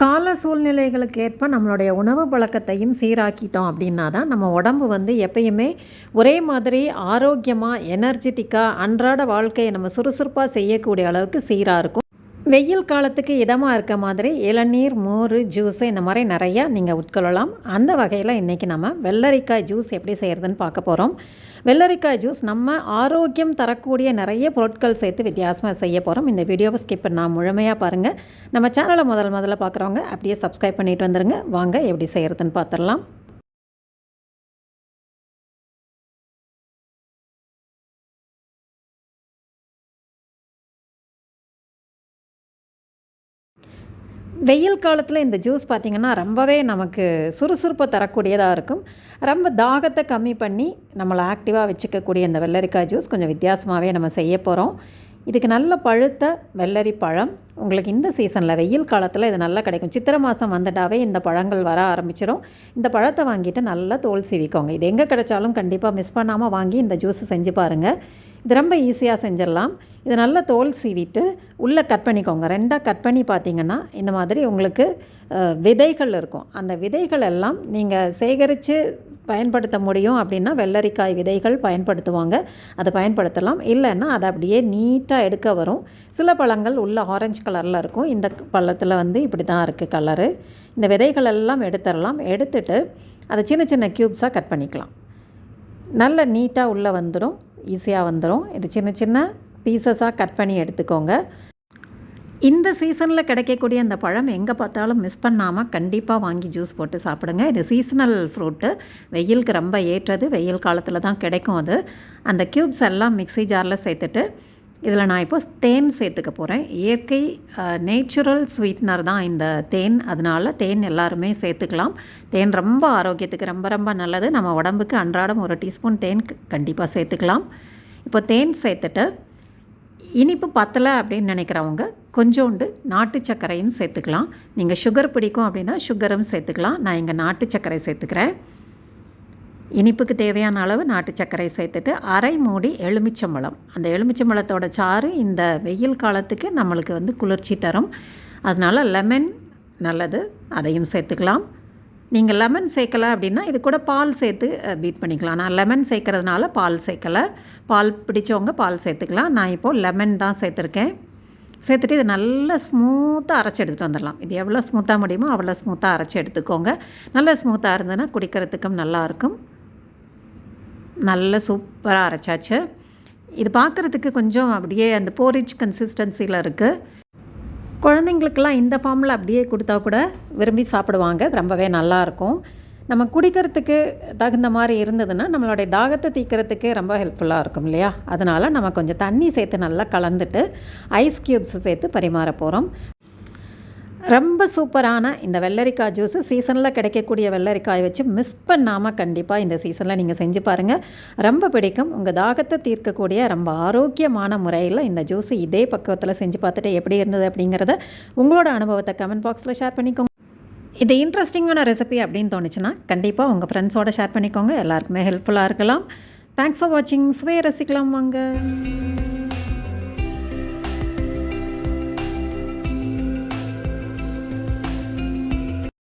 கால சூழ்நிலைகளுக்கு ஏற்ப நம்மளுடைய உணவு பழக்கத்தையும் சீராக்கிட்டோம் அப்படின்னா தான் நம்ம உடம்பு வந்து எப்பயுமே ஒரே மாதிரி ஆரோக்கியமாக எனர்ஜெட்டிக்காக அன்றாட வாழ்க்கையை நம்ம சுறுசுறுப்பாக செய்யக்கூடிய அளவுக்கு சீராக இருக்கும். வெயில் காலத்துக்கு இதமாக இருக்க மாதிரி இளநீர் மோர் ஜூஸு இந்த மாதிரி நிறையா நீங்கள் உட்கொள்ளலாம். அந்த வகையில் இன்றைக்கி நம்ம வெள்ளரிக்காய் ஜூஸ் எப்படி செய்கிறதுன்னு பார்க்க போகிறோம் வெள்ளரிக்காய் ஜூஸ் நம்ம ஆரோக்கியம் தரக்கூடிய நிறைய பொருட்கள் சேர்த்து வித்தியாசமாக செய்ய போகிறோம் இந்த வீடியோவை ஸ்கிப் பண்ணால் முழுமையாக பாருங்கள் நம்ம சேனலை முதல் முதல்ல பார்க்குறவங்க அப்படியே சப்ஸ்கிரைப் பண்ணிட்டு வந்துடுங்க வாங்க எப்படி செய்கிறதுன்னு பார்த்துடலாம். வெயில் காலத்தில் இந்த ஜூஸ் பார்த்திங்கன்னா ரொம்பவே நமக்கு சுறுசுறுப்பை தரக்கூடியதாக இருக்கும். ரொம்ப தாகத்தை கம்மி பண்ணி நம்மளை ஆக்டிவாக வச்சுக்கக்கூடிய இந்த வெள்ளரிக்காய் ஜூஸ் கொஞ்சம் வித்தியாசமாகவே நம்ம செய்ய போகிறோம் இதுக்கு நல்ல பழுத்த வெள்ளரி பழம். உங்களுக்கு இந்த சீசனில் வெயில் காலத்தில் இது நல்லா கிடைக்கும். சித்திரை மாதம் வந்துட்டாவே இந்த பழங்கள் வர ஆரம்பிச்சிடும் இந்த பழத்தை வாங்கிட்டு நல்லா தோல் சீவிக்கோங்க. இது எங்கே கிடைச்சாலும் கண்டிப்பாக மிஸ் பண்ணாமல் வாங்கி இந்த ஜூஸை செஞ்சு பாருங்கள் இது ரொம்ப ஈஸியாக செஞ்சிடலாம். இது நல்லா தோல் சீவிட்டு உள்ளே கட் பண்ணிக்கோங்க. ரெண்டாக கட் பண்ணி பார்த்தீங்கன்னா இந்த மாதிரி உங்களுக்கு விதைகள் இருக்கும். அந்த விதைகள் எல்லாம் நீங்கள் சேகரித்து பயன்படுத்த முடியும் அப்படின்னா வெள்ளரிக்காய் விதைகள் பயன்படுத்துவாங்க. அதை பயன்படுத்தலாம். இல்லைன்னா அதை அப்படியே நீட்டாக எடுக்க வரும். சில பழங்கள் உள்ள ஆரஞ்சு கலரில் இருக்கும். இந்த பழத்தில் வந்து இப்படி தான் இருக்குது கலரு இந்த விதைகள் எல்லாம் எடுத்துடலாம். எடுத்துட்டு அதை சின்ன சின்ன க்யூப்ஸாக கட் பண்ணிக்கலாம். நல்ல நீட்டாக உள்ளே வந்துடும் ஈஸியாக வந்துடும் இது சின்ன சின்ன பீசஸாக கட் பண்ணி எடுத்துக்கோங்க. இந்த சீசனில் கிடைக்கக்கூடிய அந்த பழம் எங்கே பார்த்தாலும் மிஸ் பண்ணாமல் கண்டிப்பாக வாங்கி ஜூஸ் போட்டு சாப்பிடுங்க. இது சீசனல் ஃப்ரூட்டு வெயிலுக்கு ரொம்ப ஏற்றது. வெயில் காலத்தில் தான் கிடைக்கும் அது. அந்த க்யூப்ஸ் எல்லாம் மிக்சி ஜாரில் சேர்த்துட்டு இதில் நான் இப்போ தேன் சேர்த்துக்க போகிறேன் இயற்கை நேச்சுரல் ஸ்வீட்னர் தான் இந்த தேன். அதனால் தேன் எல்லாருமே சேர்த்துக்கலாம். தேன் ரொம்ப ஆரோக்கியத்துக்கு ரொம்ப ரொம்ப நல்லது. நம்ம உடம்புக்கு அன்றாடம் ஒரு டீஸ்பூன் தேன் கண்டிப்பாக சேர்த்துக்கலாம். இப்போ தேன் சேர்த்துட்டு இனிப்பு பத்தலை அப்படின்னு நினைக்கிறவங்க கொஞ்சோண்டு நாட்டு சர்க்கரையும் சேர்த்துக்கலாம். நீங்கள் சுகர் பிடிக்கும் அப்படின்னா சுகரும் சேர்த்துக்கலாம். நான் இங்கே நாட்டு சர்க்கரை சேர்த்துக்கிறேன். இனிப்புக்கு தேவையான அளவு நாட்டு சர்க்கரை சேர்த்துட்டு அரை மூடி எலுமிச்சம்பழம். அந்த எலுமிச்சம்பழத்தோட சாறு இந்த வெயில் காலத்துக்கு நம்மளுக்கு வந்து குளிர்ச்சி தரும். அதனால் லெமன் நல்லது அதையும் சேர்த்துக்கலாம். நீங்கள் லெமன் சேர்க்கலை அப்படின்னா இது கூட பால் சேர்த்து பீட் பண்ணிக்கலாம். நான் லெமன் சேர்க்கறதுனால பால் சேர்க்கலை. பால் பிடிச்சவங்க பால் சேர்த்துக்கலாம். நான் இப்போது லெமன் தான் சேர்த்துருக்கேன். சேர்த்துட்டு இது நல்லா ஸ்மூத்தாக அரைச்சி எடுத்துகிட்டு வந்துடலாம். இது எவ்வளோ ஸ்மூத்தாக முடியுமோ அவ்வளோ ஸ்மூத்தாக அரைச்சி எடுத்துக்கோங்க. நல்லா ஸ்மூத்தாக இருந்ததுன்னா குடிக்கிறதுக்கும் நல்லாயிருக்கும் நல்ல சூப்பராக அரைச்சாச்சு. இது பார்க்குறதுக்கு கொஞ்சம் அப்படியே அந்த போரிச் கன்சிஸ்டன்சியில் இருக்குது குழந்தைங்களுக்கெல்லாம் இந்த ஃபார்மில் அப்படியே கொடுத்தா கூட விரும்பி சாப்பிடுவாங்க. ரொம்பவே நல்லாயிருக்கும். நம்ம குடிக்கிறதுக்கு தகுந்த மாதிரி இருந்ததுன்னா நம்மளுடைய தாகத்தை தீக்கிறதுக்கு ரொம்ப ஹெல்ப்ஃபுல்லாக இருக்கும் இல்லையா? அதனால் நம்ம கொஞ்சம் தண்ணி சேர்த்து நல்லா கலந்துட்டு ஐஸ் க்யூப்ஸ் சேர்த்து பரிமாற போகிறோம் ரொம்ப சூப்பரான இந்த வெள்ளரிக்காய் ஜூஸு சீசனில் கிடைக்கக்கூடிய வெள்ளரிக்காய் வச்சு மிஸ் பண்ணாமல் கண்டிப்பாக இந்த சீசனில் நீங்கள் செஞ்சு பாருங்கள் ரொம்ப பிடிக்கும். உங்கள் தாகத்தை தீர்க்கக்கூடிய ரொம்ப ஆரோக்கியமான முறையில் இந்த ஜூஸு இதே பக்குவத்தில் செஞ்சு பார்த்துட்டு எப்படி இருந்தது அப்படிங்கிறத உங்களோட அனுபவத்தை கமெண்ட் பாக்ஸில் ஷேர் பண்ணிக்கோங்க. இது இன்ட்ரெஸ்டிங்கான ரெசிபி அப்படின்னு தோணுச்சுன்னா கண்டிப்பாக உங்கள் ஃப்ரெண்ட்ஸோட ஷேர் பண்ணிக்கோங்க. எல்லாருக்குமே ஹெல்ப்ஃபுல்லாக இருக்கலாம். தேங்க்ஸ் ஃபார் வாட்சிங் சுவையை ரசிக்கலாம் வாங்க.